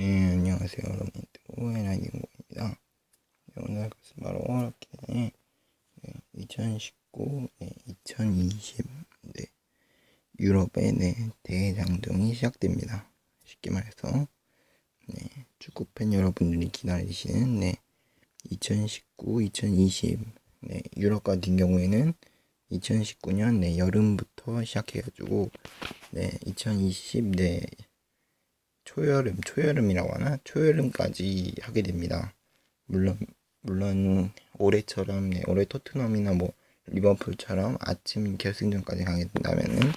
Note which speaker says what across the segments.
Speaker 1: 네, 안녕하세요, 여러분. 오해나기입니다. 네, 오늘 것은 바로 이렇게 네, 2019, 네, 2020 네, 유럽의 네, 대장정이 시작됩니다. 쉽게 말해서 네, 축구팬 여러분들이 기다리시는 네, 2019, 2020 네, 유럽 같은 경우에는 2019년 네, 여름부터 시작해가지고 네, 2020 네, 초여름, 초여름이라고 하나? 초여름까지 하게 됩니다. 물론, 물론, 올해처럼, 네, 올해 토트넘이나 뭐, 리버풀처럼 아침 결승전까지 가게 된다면은,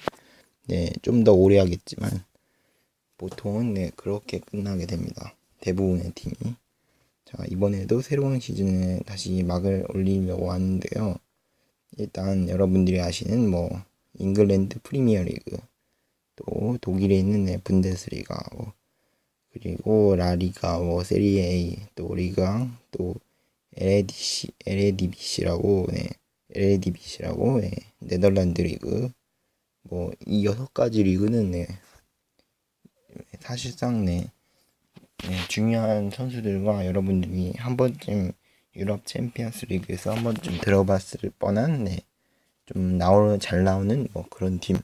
Speaker 1: 네, 좀 더 오래 하겠지만, 보통은, 네, 그렇게 끝나게 됩니다. 대부분의 팀이. 자, 이번에도 새로운 시즌에 다시 막을 올리려고 하는데요. 일단, 여러분들이 아시는, 뭐, 잉글랜드 프리미어 리그, 또 독일에 있는 네, 분데스리가, 뭐, 그리고 라리가, 뭐 세리에 또 리강, 또 LADC, LADBC라고, 네, LADBC라고, 네, 네덜란드 리그, 뭐 이 여섯 가지 리그는 네, 사실상 네, 네, 중요한 선수들과 여러분들이 한 번쯤 유럽 챔피언스 리그에서 한 번쯤 들어봤을 뻔한 네, 좀 나오는 잘 나오는 뭐 그런 팀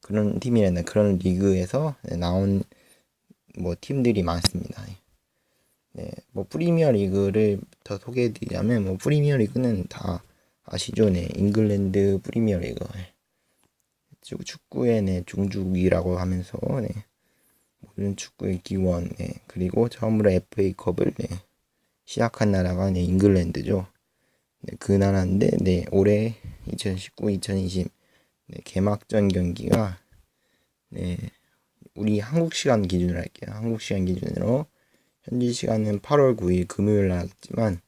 Speaker 1: 그런 팀이라는 그런 리그에서 네, 나온 뭐 팀들이 많습니다. 네, 뭐 프리미어 리그를 더 소개해드리자면 뭐 프리미어 리그는 다 아시죠? 네, 잉글랜드 프리미어 리그. 네. 축구의 네, 중주기라고 하면서 네, 모든 축구의 기원. 네, 그리고 처음으로 FA컵을 네, 시작한 나라가 네, 잉글랜드죠. 네, 그 나라인데 네, 올해 2019, 2020 네, 개막전 경기가 네, 우리 한국 시간 기준으로 할게요. 한국 시간 기준으로 현지 시간은 8월 9일 금요일 날 하겠지만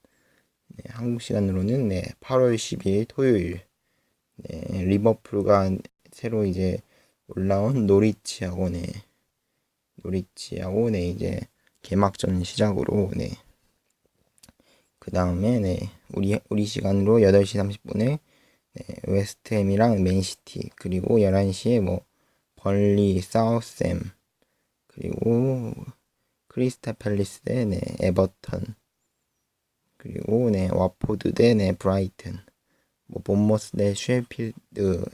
Speaker 1: 네, 한국 시간으로는 네, 8월 10일 토요일 네, 리버풀과 새로 이제 올라온 노리치하고 네 노리치하고 네 이제 개막전 시작으로 네. 그 다음에 네 우리 우리 시간으로 8시 30분에 네, 웨스트햄이랑 맨시티 그리고 11시에 뭐 벌리, 사우샘 그리고 크리스타 팰리스 대 네, 에버턴 그리고 네 와포드 대 네, 브라이튼 뭐 본머스 대 쉐필드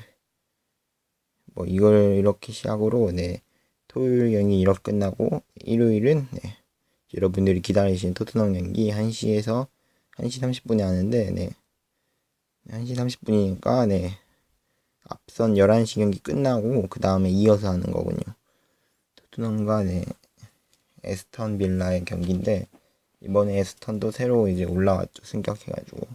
Speaker 1: 뭐 이걸 이렇게 시작으로 네 토요일 경기 이렇게 끝나고 일요일은 네, 여러분들이 기다리시는 토트넘 경기 1시에서 1시 30분에 하는데 네 1시 30분이니까 네 앞선 11시 경기 끝나고 그 다음에 이어서 하는 거군요. 토트넘과 네, 에스턴 빌라의 경기인데 이번에 에스턴도 새로 이제 올라왔죠. 승격해가지고.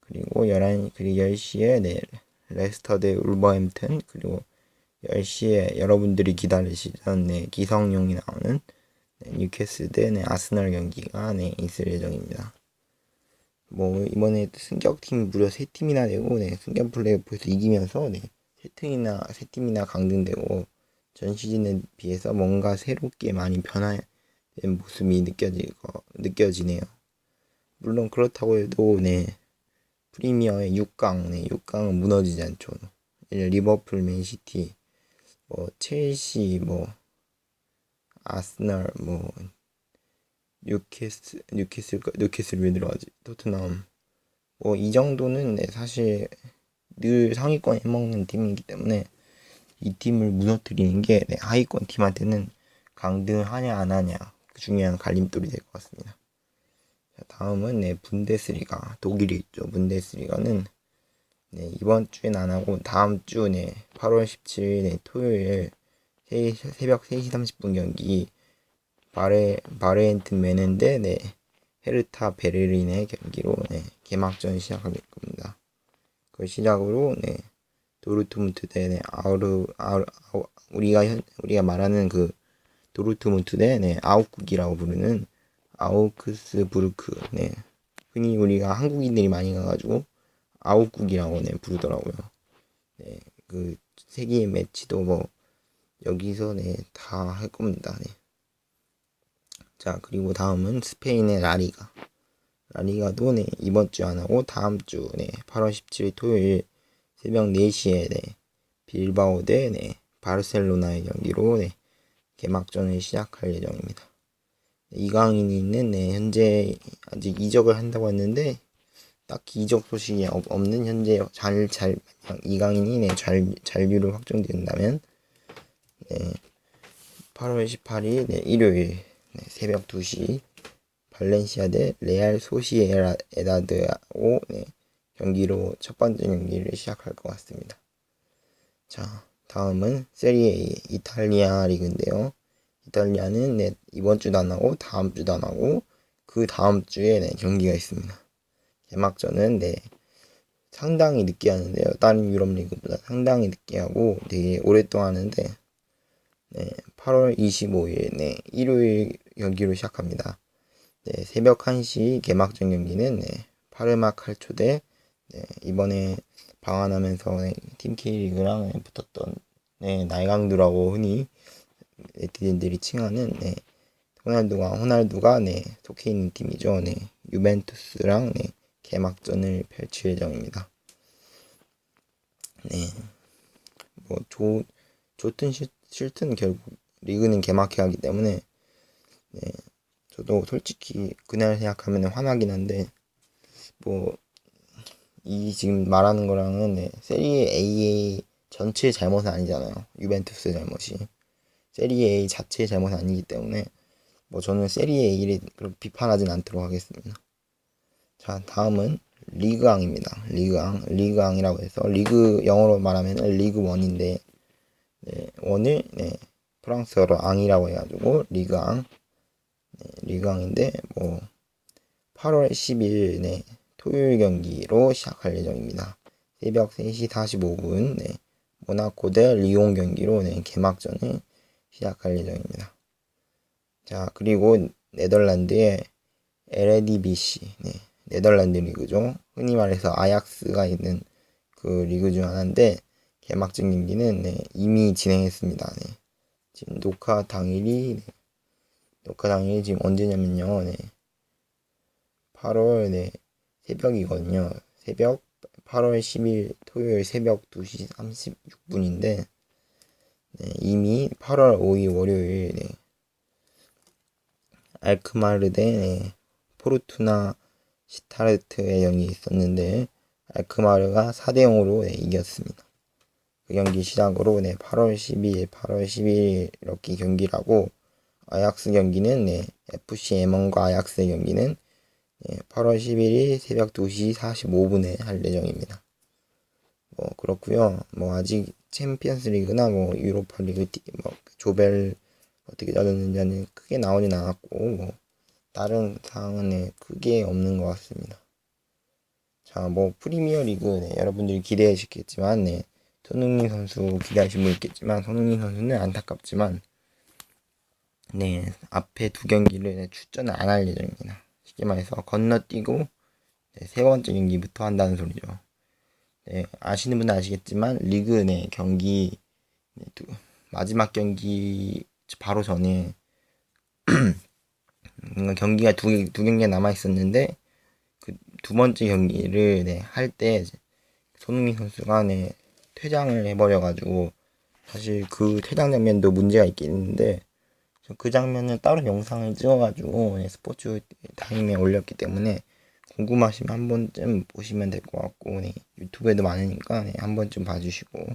Speaker 1: 그리고 11, 그리고 10시에 네, 레스터 대 울버햄튼 그리고 10시에 여러분들이 기다리시던 네, 기성용이 나오는 네, 뉴캐슬 대 네, 아스널 경기가 네, 있을 예정입니다. 뭐 이번에 승격팀 무려 세 팀이나 되고 네, 승격 플레이오프에서 이기면서 네, 세 팀이나 세 팀이나 강등되고 전 시즌에 비해서 뭔가 새롭게 많이 변화된 모습이 느껴지고 느껴지네요. 물론 그렇다고 해도 네 프리미어의 6강 네 6강은 무너지지 않죠. 리버풀, 맨시티, 뭐 첼시, 뭐 아스널, 뭐 뉴캐슬 뉴캐슬 뉴캐슬 왜 들어가지 토트넘 뭐 이 정도는 네, 사실 늘 상위권 해먹는 팀이기 때문에 이 팀을 무너뜨리는 게 네, 하위권 팀한테는 강등하냐 안 하냐 그 중요한 갈림돌이 될 것 같습니다. 자, 다음은 네 분데스리가 독일에 있죠. 분데스리가는 네, 이번 주엔 안 하고 다음 주 네, 8월 17일 네, 토요일 새벽 3시 30분 경기 바레 바레엔튼 메넨데 네, 헤르타 베르린의 경기로 네, 개막전 시작할 겁니다. 그 시작으로 네, 도르트문트 대 네, 아우르 아우 아우 우리가 현, 우리가 말하는 그 도르트문트 대 네, 아우국이라고 부르는 아우크스부르크 네. 흔히 우리가 한국인들이 많이 가가지고 아우국이라고 네, 부르더라고요. 네, 그 세계 매치도 뭐 여기서 네, 다 할 겁니다. 네. 자, 그리고 다음은 스페인의 라리가. 라리가도 네, 이번 주 안 하고 다음 주 네, 8월 17일 토요일 새벽 4시에 네, 빌바오 대 네, 바르셀로나의 경기로 네, 개막전을 시작할 예정입니다. 이강인이 있는 네, 현재 아직 이적을 한다고 했는데 딱히 이적 소식이 없- 없는 현재 잘, 잘, 이강인이 네, 잘, 잔류를 확정된다면 네, 8월 18일 네, 일요일 네, 새벽 2시 발렌시아 대 레알 소시에다드하고 네, 경기로 첫 번째 경기를 시작할 것 같습니다. 자, 다음은 세리에 이탈리아 리그인데요. 이탈리아는 네, 이번 주도 안 하고 다음 주도 안 하고 그 다음 주에 네, 경기가 있습니다. 개막전은 네, 상당히 늦게 하는데요. 다른 유럽 리그보다 상당히 늦게 하고 되게 오랫동안 하는데 네, 8월 25일 네, 일요일 경기로 시작합니다. 네, 새벽 1시 개막전 경기는 네, 파르마 칼초 대 네, 이번에 방한하면서 네, 팀 K리그랑 네, 붙었던 네, 날강두라고 흔히 네티즌들이 칭하는 네, 호날두가 호날두가 네, 속해 있는 팀이죠. 네, 유벤투스랑 네, 개막전을 펼칠 예정입니다. 네, 뭐 좋, 좋든 싫, 싫든 결국 리그는 개막해야 하기 때문에 네, 저도 솔직히 그날 생각하면 화나긴 한데 뭐 이 지금 말하는 거랑은 네, 세리에 A의 전체의 잘못은 아니잖아요. 유벤투스의 잘못이. 세리에 A 자체의 잘못은 아니기 때문에 뭐 저는 세리에 A를 비판하진 않도록 하겠습니다. 자 다음은 리그왕입니다. 리그왕. 리그왕이라고 해서 리그 영어로 말하면 리그 원인데 네, 원을 네, 프랑스어로 앙이라고 해가지고 리그왕. 네, 리그왕인데 뭐 8월 10일 네, 토요일 경기로 시작할 예정입니다. 새벽 3시 45분 네, 모나코 대 리옹 경기로 네, 개막전을 시작할 예정입니다. 자 그리고 네덜란드의 LADBC 네, 네덜란드 리그죠. 흔히 말해서 아약스가 있는 그 리그 중 하나인데 개막전 경기는 네, 이미 진행했습니다. 네. 지금 녹화 당일이 네, 녹화 당일이 지금 언제냐면요. 네. 8월 네, 새벽이거든요. 새벽 8월 10일 토요일 새벽 2시 36분인데 네, 이미 8월 5일 월요일 네, 알크마르 대 네, 포르투나 시타르트의 경기 있었는데 알크마르가 4대 0으로 네, 이겼습니다. 그 경기 시작으로 네, 8월 12일, 8월 12일 이렇게 경기라고 아약스 경기는 네, FC 에먼과 아약스의 경기는 네, 8월 11일 새벽 2시 45분에 할 예정입니다. 뭐 그렇고요. 뭐 아직 챔피언스 리그나 뭐 유로파 리그 뭐 조별 어떻게 짜졌는지는 크게 나오진 않았고 뭐 다른 사항은 네, 크게 없는 것 같습니다. 자, 뭐 프리미어 리그 네, 여러분들이 기대하시겠지만 네, 손흥민 선수 기대하시는 분 있겠지만 손흥민 선수는 안타깝지만 네 앞에 두 경기를 네, 출전을 안 할 예정입니다. 쉽게 말해서 건너뛰고 네, 세 번째 경기부터 한다는 소리죠. 네, 아시는 분은 아시겠지만 리그 네, 경기 네, 두, 마지막 경기 바로 전에 경기가 두, 두 경기가 남아 있었는데 그 두 번째 경기를 네, 할 때 손흥민 선수가 네, 퇴장을 해버려가지고 사실 그 퇴장 장면도 문제가 있겠는데 그 장면을 따로 영상을 찍어가지고 네, 스포츠 타임에 올렸기 때문에 궁금하시면 한 번쯤 보시면 될 것 같고 네, 유튜브에도 많으니까 네, 한 번쯤 봐주시고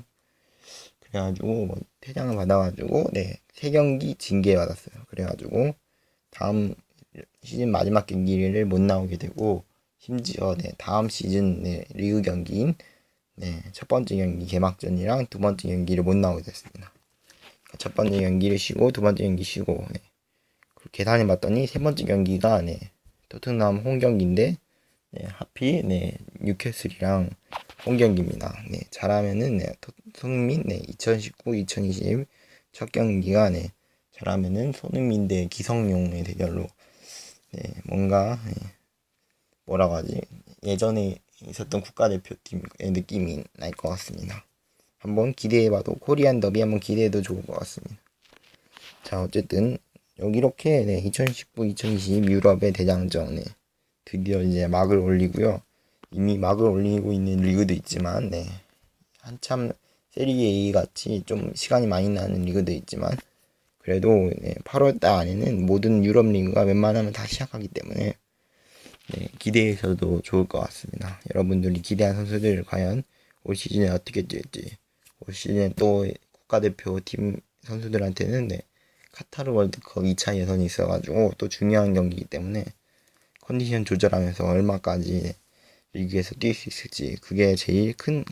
Speaker 1: 그래가지고 뭐 퇴장을 받아가지고 네 세 경기 징계 받았어요. 그래가지고 다음 시즌 마지막 경기를 못 나오게 되고 심지어 네, 다음 시즌 네, 리그 경기인 네, 첫 번째 경기 개막전이랑 두 번째 경기를 못 나오게 됐습니다. 첫 번째 경기를 쉬고 두 번째 경기 쉬고 네. 계산해 봤더니 세 번째 경기가 네, 토트넘 홈 경기인데 네, 하필 네, 뉴캐슬이랑 홈 경기입니다. 네, 잘하면은 네, 손흥민 네, 2019, 2020 첫 경기가 네, 잘하면은 손흥민 대 기성용의 대결로 네, 뭔가 네, 뭐라고 하지 예전에 있었던 국가대표팀의 느낌이 날 것 같습니다. 한번 기대해봐도 코리안 더비 한번 기대해도 좋을 것 같습니다. 자 어쨌든 여기 이렇게 네, 2019-2020 유럽의 대장정 네, 드디어 이제 막을 올리고요. 이미 막을 올리고 있는 리그도 있지만 네, 한참 세리에 A 같이 좀 시간이 많이 나는 리그도 있지만 그래도 네, 8월달 안에는 모든 유럽 리그가 웬만하면 다 시작하기 때문에 네, 기대해서도 좋을 것 같습니다. 여러분들이 기대한 선수들 과연 올 시즌에 어떻게 될지 올 시즌에 또 국가대표 팀 선수들한테는 네, 카타르 월드컵 2차 예선이 있어가지고 또 중요한 경기이기 때문에 컨디션 조절하면서 얼마까지 리그에서 뛸 수 있을지 그게 제일 큰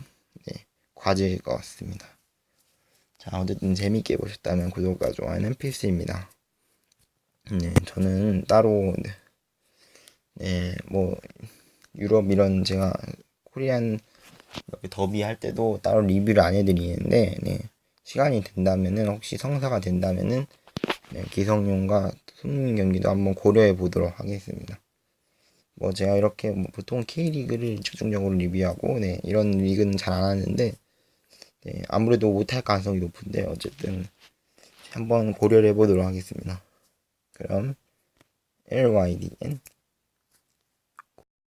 Speaker 1: 네, 과제일 것 같습니다. 자 어쨌든 재밌게 보셨다면 구독과 좋아요는 필수입니다. 네 저는 따로 네, 네, 뭐 유럽 이런 제가 코리안 이렇게 더비 할 때도 따로 리뷰를 안 해드리는데 네, 시간이 된다면은 혹시 성사가 된다면은 네, 기성용과 손흥민 경기도 한번 고려해 보도록 하겠습니다. 뭐 제가 이렇게 뭐 보통 K리그를 집중적으로 리뷰하고 네, 이런 리그는 잘 안 하는데 네, 아무래도 못할 가능성이 높은데 어쨌든 한번 고려를 해보도록 하겠습니다. 그럼 LYDN